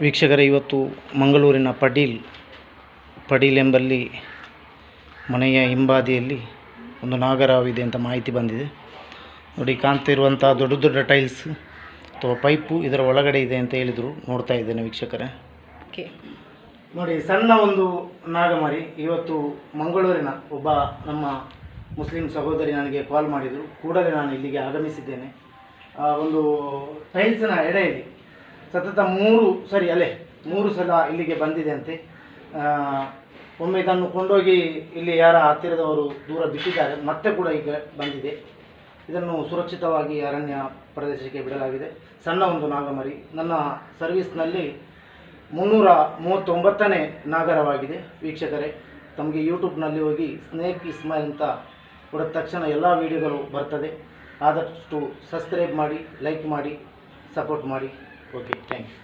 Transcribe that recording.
ವೀಕ್ಷಕರೇ ಇವತ್ತು ಮಂಗಳೂರಿನ ಪಡೀಲ್ ಪಡೀಲ್ ಎಂಬಲ್ಲಿ ಮನೆಯ ಹಿಂಬಾದಿಯಲ್ಲಿ ಒಂದು ನಾಗರಾವಿದೆ ಅಂತ ಮಾಹಿತಿ ಬಂದಿದೆ. ನೋಡಿ ಕಾಣ್ತಿರುವಂಥ ದೊಡ್ಡ ದೊಡ್ಡ ಟೈಲ್ಸ್ ಅಥವಾ ಪೈಪು ಇದರ ಒಳಗಡೆ ಇದೆ ಅಂತ ಹೇಳಿದರು ನೋಡ್ತಾ ಇದ್ದೇನೆ ವೀಕ್ಷಕರೇ. ಓಕೆ. ನೋಡಿ ಸಣ್ಣ ಒಂದು ನಾಗಮರಿ. ಇವತ್ತು ಮಂಗಳೂರಿನ ಒಬ್ಬ ನಮ್ಮ ಮುಸ್ಲಿಂ ಸಹೋದರಿ ನನಗೆ ಕಾಲ್ ಮಾಡಿದರು. ಕೂಡಲೇ ನಾನು ಇಲ್ಲಿಗೆ ಆಗಮಿಸಿದ್ದೇನೆ. ಆ ಒಂದು ಟೈಲ್ಸ್ನ ಎಡೆಯಲ್ಲಿ ಸತತ ಮೂರು ಸರಿ, ಅಲೆ, ಮೂರು ಸಲ ಇಲ್ಲಿಗೆ ಬಂದಿದೆ ಅಂತೆ. ಒಮ್ಮೆ ಇದನ್ನು ಕೊಂಡೋಗಿ ಇಲ್ಲಿ ಯಾರ ಹತ್ತಿರದವರು ದೂರ ಬಿಟ್ಟಿದ್ದಾರೆ, ಮತ್ತೆ ಕೂಡ ಈಗ ಬಂದಿದೆ. ಇದನ್ನು ಸುರಕ್ಷಿತವಾಗಿ ಅರಣ್ಯ ಪ್ರದೇಶಕ್ಕೆ ಬಿಡಲಾಗಿದೆ. ಸಣ್ಣ ಒಂದು ನಾಗಮರಿ. ನನ್ನ ಸರ್ವಿಸ್ನಲ್ಲಿ ಮುನ್ನೂರ ಮೂವತ್ತೊಂಬತ್ತನೇ ನಾಗರವಾಗಿದೆ. ವೀಕ್ಷಕರೇ, ತಮಗೆ ಯೂಟ್ಯೂಬ್ನಲ್ಲಿ ಹೋಗಿ ಸ್ನೇಕ್ ಇಸ್ಮೈಲ್ ಅಂತ ಹೊಡೆದ ತಕ್ಷಣ ಎಲ್ಲ ವೀಡಿಯೋಗಳು ಬರ್ತದೆ. ಆದಷ್ಟು ಸಬ್ಸ್ಕ್ರೈಬ್ ಮಾಡಿ, ಲೈಕ್ ಮಾಡಿ, ಸಪೋರ್ಟ್ ಮಾಡಿ. Okay thank you